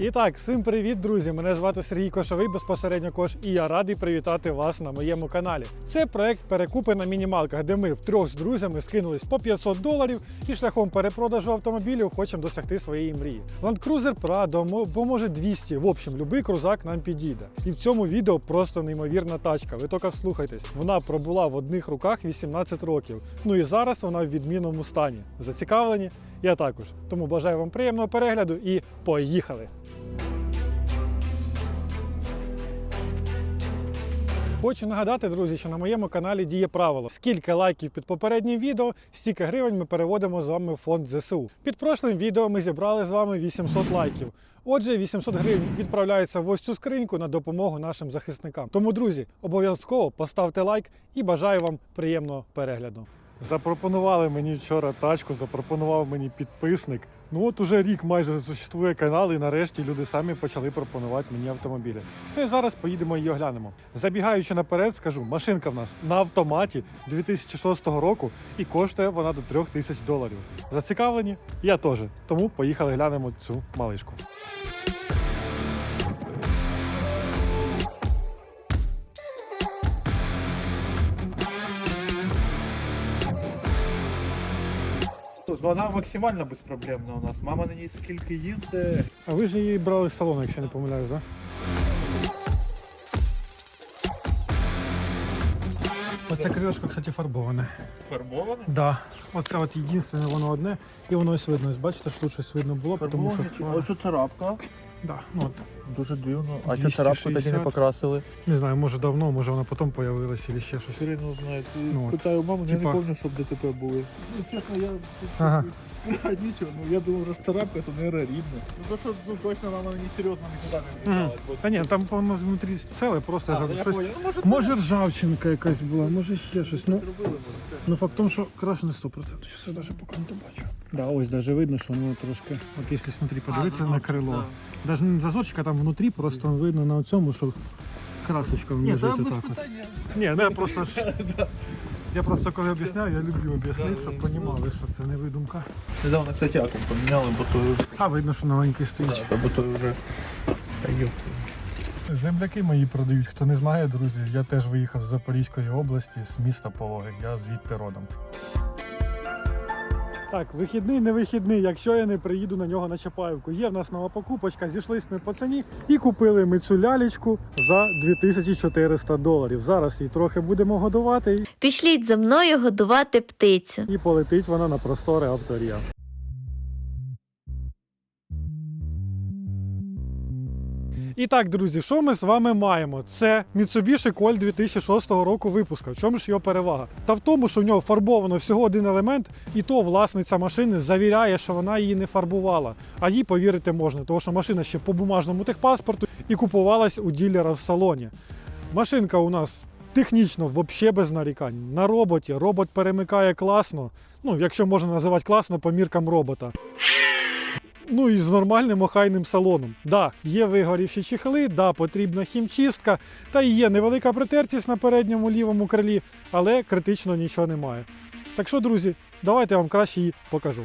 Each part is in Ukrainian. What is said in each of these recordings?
І так, всім привіт, друзі! Мене звати Сергій Кошовий, безпосередньо Кош, і я радий привітати вас на моєму каналі. Це проект перекупи на мінімалках, де ми втрьох з друзями скинулись по 500 доларів і шляхом перепродажу автомобілів хочемо досягти своєї мрії. Land Cruiser Prado, бо може 200. В общем, любий крузак нам підійде. І в цьому відео просто неймовірна тачка. Ви тільки вслухайтесь. Вона пробула в одних руках 18 років. Ну і зараз вона в відмінному стані. Зацікавлені? Я також. Тому бажаю вам приємного перегляду і поїхали! Хочу нагадати, друзі, що на моєму каналі діє правило: скільки лайків під попереднім відео, стільки гривень ми переводимо з вами в фонд ЗСУ. Під прошлим відео ми зібрали з вами 800 лайків. Отже, 800 гривень відправляється в ось цю скриньку на допомогу нашим захисникам. Тому, друзі, обов'язково поставте лайк і бажаю вам приємного перегляду. Запропонували мені вчора тачку, запропонував мені підписник. Ну от уже рік майже существує канал, і нарешті люди самі почали пропонувати мені автомобілі. Ну і зараз поїдемо і оглянемо. Забігаючи наперед, скажу, машинка в нас на автоматі 2006 року і коштує вона до 3000 доларів. Зацікавлені? Я теж. Тому поїхали глянемо цю малишку. Вона максимально безпроблемна у нас. Мама на ній скільки їздить. А ви ж її брали з салону, якщо не помиляюсь, так? Оця крилишко, кстати, фарбоване. Фарбована? Да. Оце от єдине, воно одне, і воно ось видно. Ось бачите, що тут щось видно було, тому що. Ось царапка. Да, ну, от, Дуже дивно. А 260. що царапку тоді не покрасили? не знаю, може давно, може вона потім появилася, або ще щось. Хрен знає. Ну от. Питаю маму, я не Типа- пам'ятаю, щоб ДТП були. Ну чесно, я Ага. нічого, ну я думав, раз царапка, то не рідно. Ну то що ну точно мама ній серйозно нікуди не Мгм. в'їжджала. бо- Та ні, там воно внутрі ціле, просто А, ж ну, щось. Ну, може, це Може ржавчинка якась була, може ще щось. Ну, зробили, може, це. Ну факт в тому, що краще не 100%. Зараз я навіть поки не бачу. Да, ось навіть видно, що воно трошки. От якщо знутрі подивитися А, на ну, крило. да. Навіть не зазорчик, а там внутрі просто видно на цьому, що красочка Ні, лежить та без от. Ні, ну я просто ж. Я просто коли об'ясняю, я люблю об'яснити, щоб розуміли, що це не видумка. Недавно, кстати, акум поміняли, бо то, А видно, що новенький стоїть. да, бо то вже... Та. Земляки мої продають. Хто не знає, друзі, я теж виїхав з Запорізької області, з міста Пологи. Я звідти родом. Так, вихідний, не вихідний, якщо я не приїду на нього на Чапаївку. Є в нас нова покупочка, зійшлись ми по ціні і купили ми цю лялечку за 2400 доларів. Зараз її трохи будемо годувати Пішліть за мною годувати птицю. і полетить вона на простори авторія. І так, друзі, що ми з вами маємо? Це Mitsubishi Colt 2006 року випуска. В чому ж його перевага? Та в тому, що в нього фарбовано всього один елемент, і то власниця машини завіряє, що вона її не фарбувала. А їй повірити можна, тому що машина ще по бумажному техпаспорту і купувалась у ділера в салоні. Машинка у нас технічно взагалі без нарікань. На роботі робот перемикає класно. Ну, якщо можна називати класно по міркам робота. Ну і з нормальним охайним салоном. Да, є вигорівші чехли, да, потрібна хімчистка, та і є невелика притертість на передньому лівому крилі, але критично нічого немає. Так що, друзі, давайте я вам краще її покажу.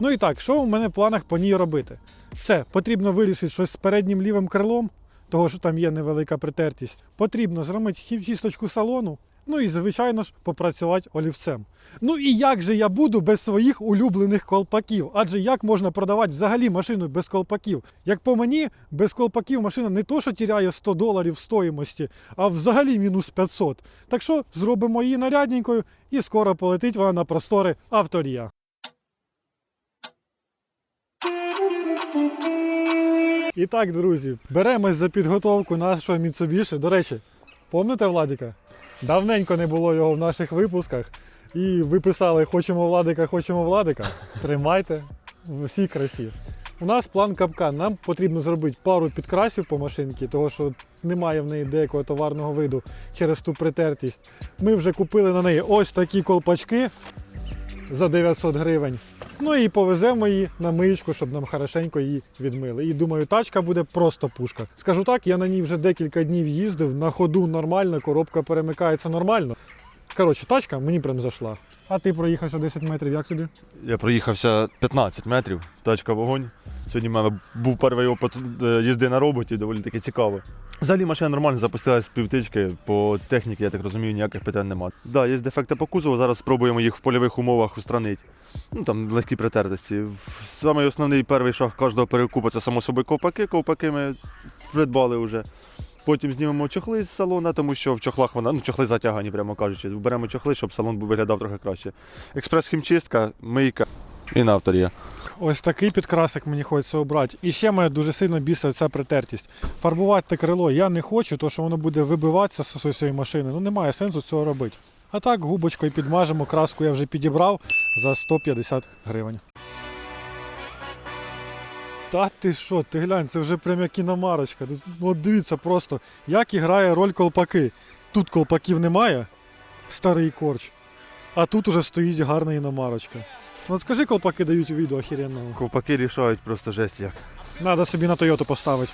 Ну і так, що у мене в планах по ній робити? Все, потрібно вирішити щось з переднім лівим крилом, того що там є невелика притертість. Потрібно зробити хімчисточку салону. Ну і, звичайно ж, попрацювати олівцем. Ну і як же я буду без своїх улюблених колпаків? Адже як можна продавати взагалі машину без колпаків? Як по мені, без колпаків машина не то, що тіряє 100 доларів стоїмості, а взагалі мінус 500. Так що зробимо її нарядненькою і скоро полетить вона на простори авторія. І так, друзі, беремось за підготовку нашого Mitsubishi. До речі, пам'ятаєте Владіка? Давненько не було його в наших випусках. І ви писали Хочемо Владика, хочемо Владика. Тримайте в усій красі. У нас план капкан. Нам потрібно зробити пару підкрасів по машинці, тому що немає в неї деякого товарного виду через ту притертість. Ми вже купили на неї ось такі колпачки за 900 гривень. Ну і повеземо її на миючку, щоб нам хорошенько її відмили. І думаю, тачка буде просто пушка. Скажу так, я на ній вже декілька днів їздив, на ходу нормально, коробка перемикається нормально. Коротше, тачка мені прям зайшла. А ти проїхався 10 метрів, як тобі? Я проїхався 15 метрів, тачка вогонь. Сьогодні в мене був перший опит е, їзди на роботі, доволі таки цікаво. Взагалі машина нормально запустилась з півтички, по техніці, я так розумію, ніяких питань нема. Так, да, є дефекти по кузову, зараз спробуємо їх в польових умовах устранити. Ну там легкі притертості. Самий основний перший шаг кожного перекупу це само собою ковпаки. Ковпаки ми придбали вже. Потім знімемо чохли з салона, тому що в чохлах вона, ну чохли затягані, прямо кажучи. Беремо чохли, щоб салон виглядав трохи краще. Експрес-хімчистка, мийка і на авторія. Ось такий підкрасик мені хочеться обрати. І ще мене дуже сильно бісить ця притертість. Фарбувати крило я не хочу, тому що воно буде вибиватися з цієї машини. Ну немає сенсу цього робити. А так, губочкою підмажемо, краску я вже підібрав за 150 гривень. Та ти що, ти глянь, це вже прям як кіномарочка. От дивіться просто, як грає роль колпаки. Тут колпаків немає, старий корч, а тут уже стоїть гарна іномарочка. Ну от скажи, колпаки дають у відео охеренного. Ковпаки рішають просто жесть як. Надо собі на Тойоту поставити.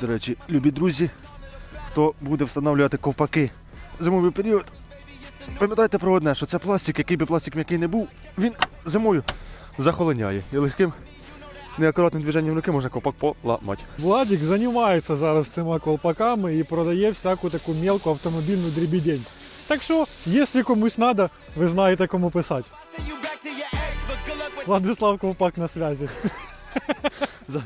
До речі, любі друзі, хто буде встановлювати ковпаки зимовий період, пам'ятайте про одне, що це пластик, який би пластик м'який не був, він зимою захолоняє. І легким, неакуратним движенням руки можна ковпак поламати. Владик займається зараз цими колпаками і продає всяку таку мелку автомобільну дрібідень. Так що, якщо комусь треба, ви знаєте, кому писати. Владислав Ковпак на зв'язі.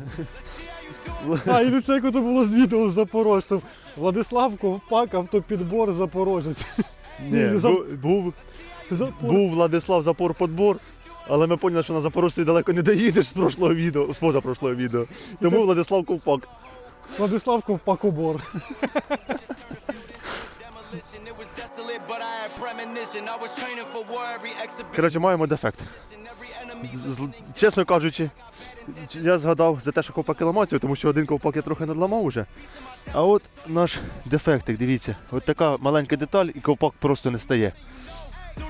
А, і не це як ото було з відео з запорожцем. Владислав Ковпак, автопідбор Запорожець. Ні, не за- бу- був, Запор... був Владислав Запор подбор. Але ми поняли, що на Запорожці далеко не доїдеш з прошлого відео, з позапрошлого відео. Тому Владислав Ковпак. Владислав Ковпак обор. Demolition, it was desolate, but I had premonition. I was training for war, every exhibition, Коротше, маємо дефект. Чесно кажучи, я згадав за те, що ковпаки ламаються, тому що один ковпак я трохи надламав уже. А от наш дефектик, дивіться, от така маленька деталь і ковпак просто не стає.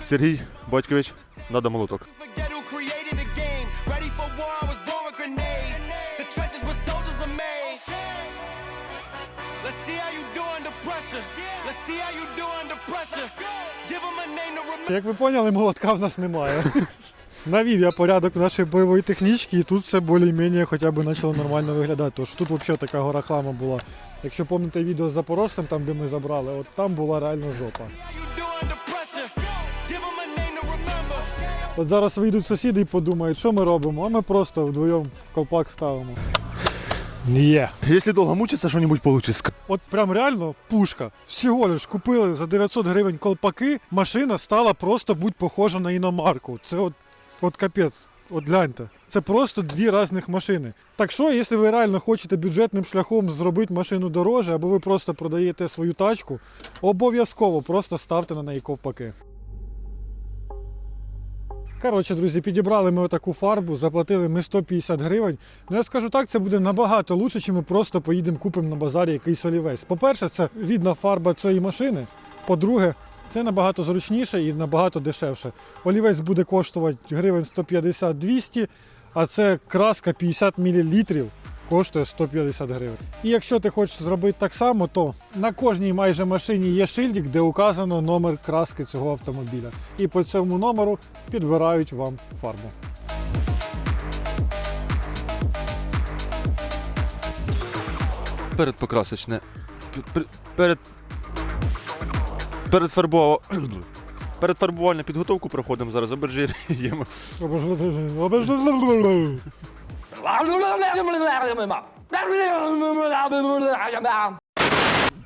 Сергій Батькович, надо молоток. Let's see how. Як ви поняли, молотка в нас немає. Навів я порядок нашої бойової технічки, і тут все більш-менш хоча б почало нормально виглядати. Тож тут взагалі така гора хлама була. Якщо пам'ятаєте відео з Запорожцем, там де ми забрали, от там була реально жопа. От зараз вийдуть сусіди і подумають, що ми робимо, а ми просто вдвоєм колпак ставимо. Є. Якщо довго мучиться, що небудь вийде. От прям реально пушка. Всього лиш купили за 900 гривень колпаки, машина стала просто будь похожа на іномарку. Це от, от капець. От гляньте, це просто дві різних машини. Так що, якщо ви реально хочете бюджетним шляхом зробити машину дороже, або ви просто продаєте свою тачку, обов'язково просто ставте на неї ковпаки. Коротше, друзі, підібрали ми отаку фарбу, заплатили ми 150 гривень. Ну я скажу так, це буде набагато лучше, ніж ми просто поїдемо купимо на базарі якийсь олівець. По-перше, це рідна фарба цієї машини. По-друге, це набагато зручніше і набагато дешевше. Олівець буде коштувати гривень 150-200, а це краска 50 мл коштує 150 гривень. І якщо ти хочеш зробити так само, то на кожній майже машині є шильдик, де указано номер краски цього автомобіля. І по цьому номеру підбирають вам фарбу. Перед покрасочне. Перед. Перед фарбова... Перед фарбувальну підготовку проходимо зараз обержир'ємо.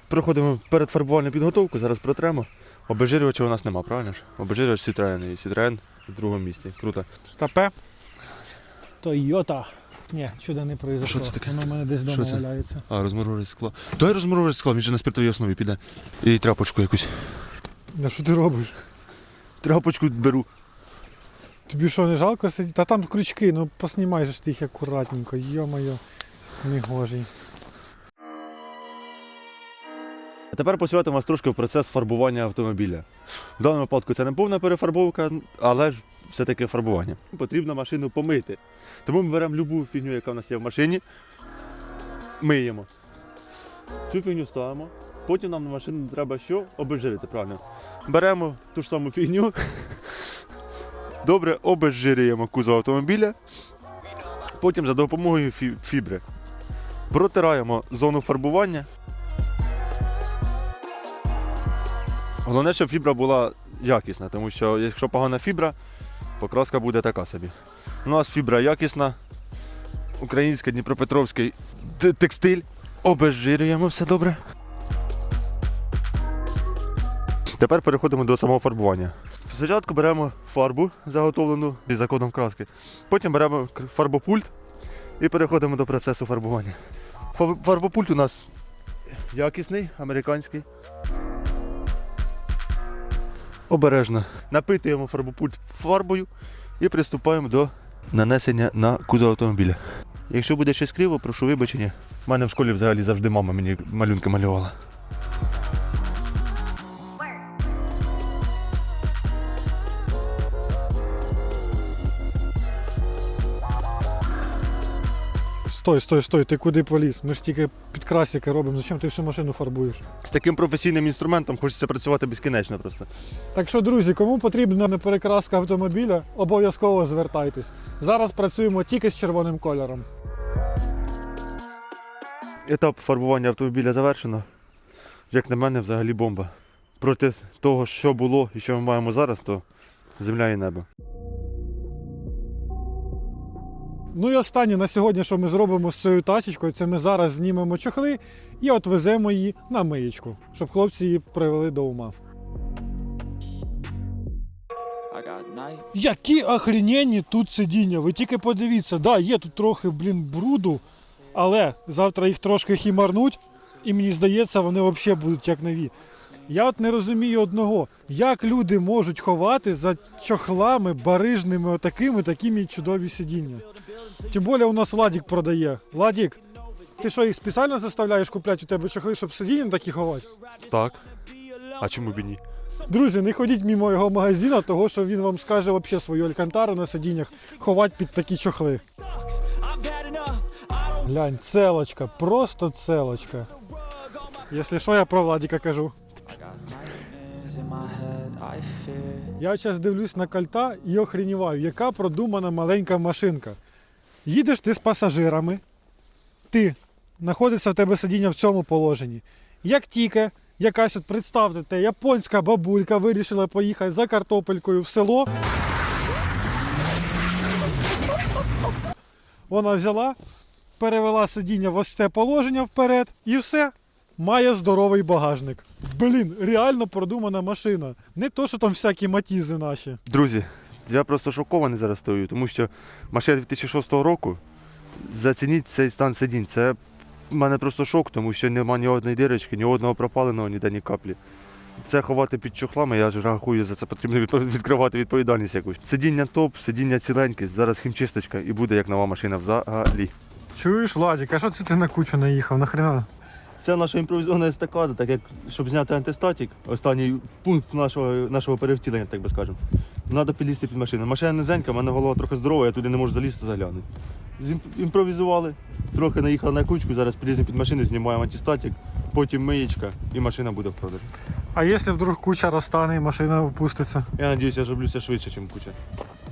Проходимо перед фарбувальну підготовку, зараз протремо. Обезжирювача у нас нема, правильно ж? Обезжирювач Citroen і Citroen в другому місці. Круто. Стапе. Тойота. Ні, чуда не произошло. Що це таке? Воно в мене десь вдома Що це? валяється. А, розморожене скло. Дай розморожене скло, він же на спиртовій основі піде. І тряпочку якусь. А що ти робиш? Тряпочку беру. Тобі що, не жалко сидіти? Та там крючки, ну поснімай же ж ти їх акуратненько, йо-моє, негожий. А тепер посвятимо вас трошки в процес фарбування автомобіля. В даному випадку це не повна перефарбовка, але ж все-таки фарбування. Потрібно машину помити. Тому ми беремо любу фігню, яка в нас є в машині, миємо. Цю фігню ставимо. Потім нам на машину треба що? Обезжирити, правильно. Беремо ту ж саму фігню. Добре обезжирюємо кузов автомобіля. Потім за допомогою фі- фібри протираємо зону фарбування. Головне, щоб фібра була якісна, тому що якщо погана фібра, покраска буде така собі. У нас фібра якісна, український Дніпропетровський текстиль. Обезжирюємо все добре. Тепер переходимо до самого фарбування. Спочатку беремо фарбу, заготовлену із законом краски. Потім беремо фарбопульт і переходимо до процесу фарбування. Фарбопульт у нас якісний, американський. Обережно напитуємо фарбопульт фарбою і приступаємо до нанесення на кузов автомобіля. Якщо буде щось криво, прошу вибачення. У мене в школі взагалі завжди мама мені малюнки малювала. Стой, стой, стой, ти куди поліз? Ми ж тільки підкрасики робимо. Зачем ти всю машину фарбуєш? З таким професійним інструментом хочеться працювати безкінечно просто. Так що, друзі, кому потрібна перекраска автомобіля, обов'язково звертайтесь. Зараз працюємо тільки з червоним кольором. Етап фарбування автомобіля завершено. Як на мене, взагалі бомба. Проти того, що було і що ми маємо зараз, то земля і небо. Ну і останнє на сьогодні, що ми зробимо з цією тачечкою, це ми зараз знімемо чохли і отвеземо її на миєчку, щоб хлопці її привели до ума. Які охрененні тут сидіння. Ви тільки подивіться, да, є тут трохи, блін, бруду, але завтра їх трошки хімарнуть, і мені здається, вони взагалі будуть як нові. Я от не розумію одного, як люди можуть ховати за чохлами, барижними, отакими, такими чудові сидіння. Тим більше у нас Владік продає. Владік, ти що, їх спеціально заставляєш купляти у тебе чохли, щоб сидіння такі ховати? Так. А чому б і ні? Друзі, не ходіть мимо його магазину, того що він вам скаже вообще свою алькантару на сидіннях ховати під такі чохли. Глянь, целочка, просто целочка. Якщо що, я про Владіка кажу. Я зараз дивлюсь на кальта і охреніваю, яка продумана маленька машинка. Їдеш ти з пасажирами, ти знаходиться в тебе сидіння в цьому положенні. Як тільки якась, от представте, те, японська бабулька вирішила поїхати за картопелькою в село. Вона взяла, перевела сидіння в ось це положення вперед і все. Має здоровий багажник. Блін, реально продумана машина. Не то, що там всякі матізи наші. Друзі, я просто шокований зараз стою, тому що машина 2006 року. Зацініть цей стан сидінь. Це в мене просто шок, тому що немає ні одної дирочки, ні одного пропаленого, ніде ні каплі. Це ховати під чохлами, я ж рахую, за це потрібно відкривати відповідальність якусь. Сидіння топ, сидіння ціленьке, зараз хімчисточка і буде як нова машина взагалі. Чуєш, Владик, а що це ти на кучу наїхав? Нахрена? Це наша імпровізована естакада, так як щоб зняти антистатік, останній пункт нашого, нашого перевтілення, так би скажемо. Треба підлізти під машину. Машина низенька, в мене голова трохи здорова, я туди не можу залізти заглянути. Імпровізували, трохи наїхали на кучку, зараз підліземо під машину, знімаємо антистатік, потім миєчка і машина буде в продажі. А якщо вдруг куча розтане і машина опуститься? Я сподіваюся, я зроблюся швидше, ніж куча.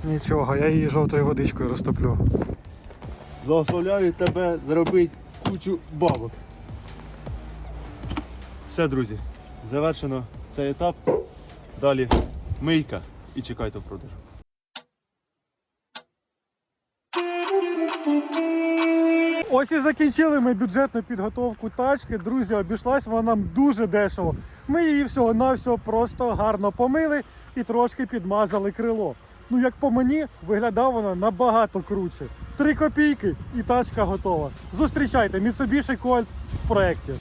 Нічого, я її жовтою водичкою розтоплю. Благословляю тебе зробити кучу бабок. Все, друзі, завершено цей етап. Далі мийка і чекайте в продажу. Ось і закінчили ми бюджетну підготовку тачки. Друзі, обійшлась вона нам дуже дешево. Ми її всього-навсього просто гарно помили і трошки підмазали крило. Ну, як по мені, виглядає вона набагато круче. Три копійки і тачка готова. Зустрічайте Mitsubishi Colt в проєкті.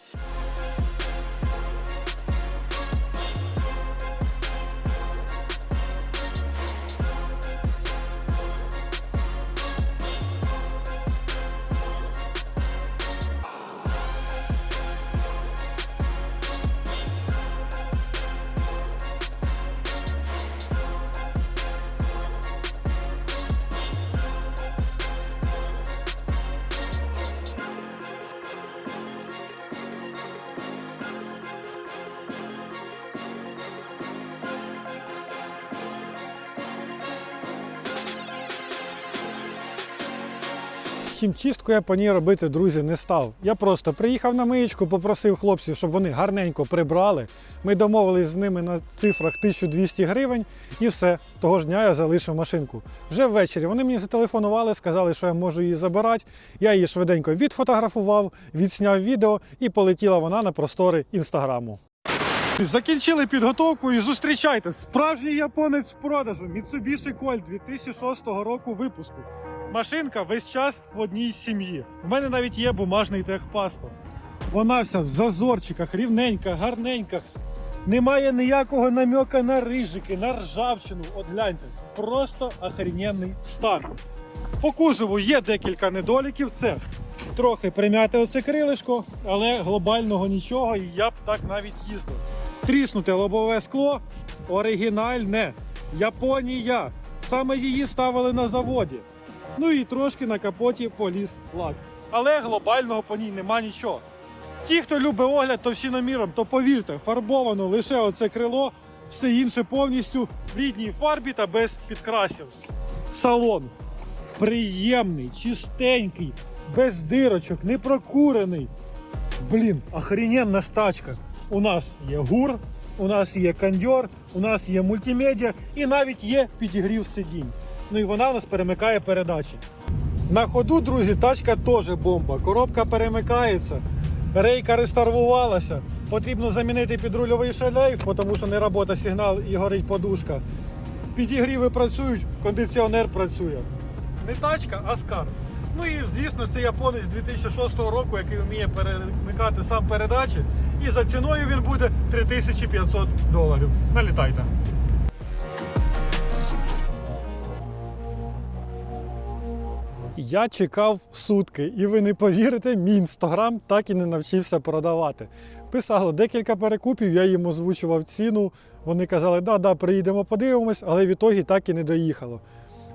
Хімчистку я по ній робити, друзі, не став. Я просто приїхав на миєчку, попросив хлопців, щоб вони гарненько прибрали. Ми домовились з ними на цифрах 1200 гривень і все. Того ж дня я залишив машинку. Вже ввечері вони мені зателефонували, сказали, що я можу її забирати. Я її швиденько відфотографував, відсняв відео і полетіла вона на простори інстаграму. Закінчили підготовку і зустрічайте справжній японець в продажу Mitsubishi Colt 2006 року випуску. Машинка весь час в одній сім'ї. У мене навіть є бумажний техпаспорт. Вона вся в зазорчиках, рівненька, гарненька. Немає ніякого намека на рижики, на ржавчину. От гляньте, просто охрененний стан. По кузову є декілька недоліків. Це трохи примяте оце крилишко, але глобального нічого, і я б так навіть їздив. Тріснуте лобове скло оригінальне. Японія. Саме її ставили на заводі. Ну і трошки на капоті поліз лак. Але глобального по ній нема нічого. Ті, хто любить огляд товщиноміром, то повірте, фарбовано лише оце крило, все інше повністю в рідній фарбі та без підкрасів. Салон приємний, чистенький, без дирочок, не прокурений. Блін, охрененна ж тачка. У нас є гур, у нас є кондьор, у нас є мультимедіа і навіть є підігрів сидінь. Ну і вона у нас перемикає передачі. На ходу, друзі, тачка теж бомба. Коробка перемикається, рейка реставрувалася. Потрібно замінити підрульовий шлейф, тому що не робота сигнал і горить подушка. Підігріви працюють, кондиціонер працює. Не тачка, а скар. Ну і звісно, це японець 2006 року, який вміє перемикати сам передачі. І за ціною він буде 3500 доларів. Налітайте. Я чекав сутки, і ви не повірите, мій інстаграм так і не навчився продавати. Писало декілька перекупів, я їм озвучував ціну. Вони казали, да, да, приїдемо, подивимось, але в ітогі так і не доїхало.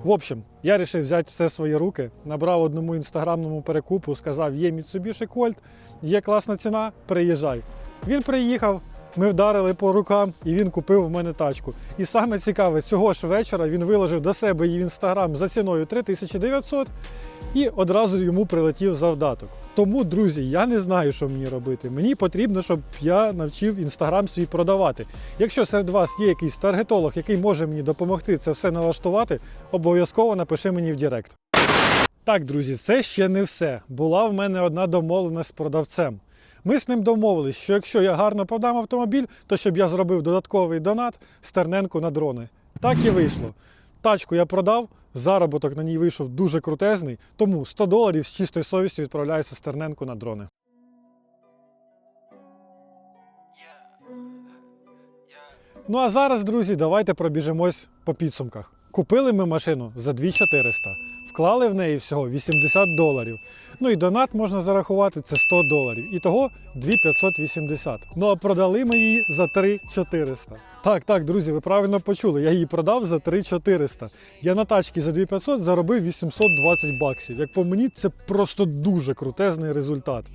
В общем, я вирішив взяти все в свої руки, набрав одному інстаграмному перекупу, сказав, є Mitsubishi Colt, є класна ціна, приїжджай. Він приїхав, ми вдарили по рукам, і він купив в мене тачку. І саме цікаве, цього ж вечора він виложив до себе її в інстаграм за ціною 3900 і одразу йому прилетів завдаток. Тому, друзі, я не знаю, що мені робити. Мені потрібно, щоб я навчив інстаграм свій продавати. Якщо серед вас є якийсь таргетолог, який може мені допомогти це все налаштувати, обов'язково напиши мені в Директ. Так, друзі, це ще не все. Була в мене одна домовленість з продавцем. Ми з ним домовились, що якщо я гарно продам автомобіль, то щоб я зробив додатковий донат Стерненку на дрони. Так і вийшло. Тачку я продав, заробіток на ній вийшов дуже крутезний, тому 100 доларів з чистою совістю відправляюся Стерненку на дрони. Ну а зараз, друзі, давайте пробіжимось по підсумках. Купили ми машину за 2400, вклали в неї всього 80 доларів. Ну і донат можна зарахувати це 100 доларів. Ітого 2580. Ну а продали ми її за 3400. Так, так, друзі, ви правильно почули. Я її продав за 3400. Я на тачці за 2500 заробив 820 баксів. Як по мені, це просто дуже крутезний результат.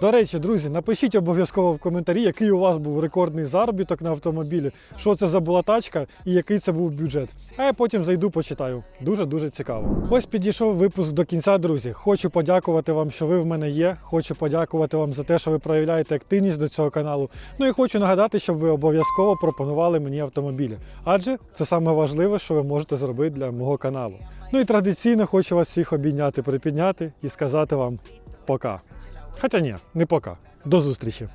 До речі, друзі, напишіть обов'язково в коментарі, який у вас був рекордний заробіток на автомобілі, що це за була тачка і який це був бюджет. А я потім зайду почитаю. Дуже дуже цікаво. Ось підійшов випуск до кінця, друзі. Хочу подякувати вам, що ви в мене є. Хочу подякувати вам за те, що ви проявляєте активність до цього каналу. Ну і хочу нагадати, щоб ви обов'язково пропонували мені автомобілі. Адже це саме важливе, що ви можете зробити для мого каналу. Ну і традиційно хочу вас всіх обійняти, припідняти і сказати вам пока. Хоча ні, не пока. До зустрічі.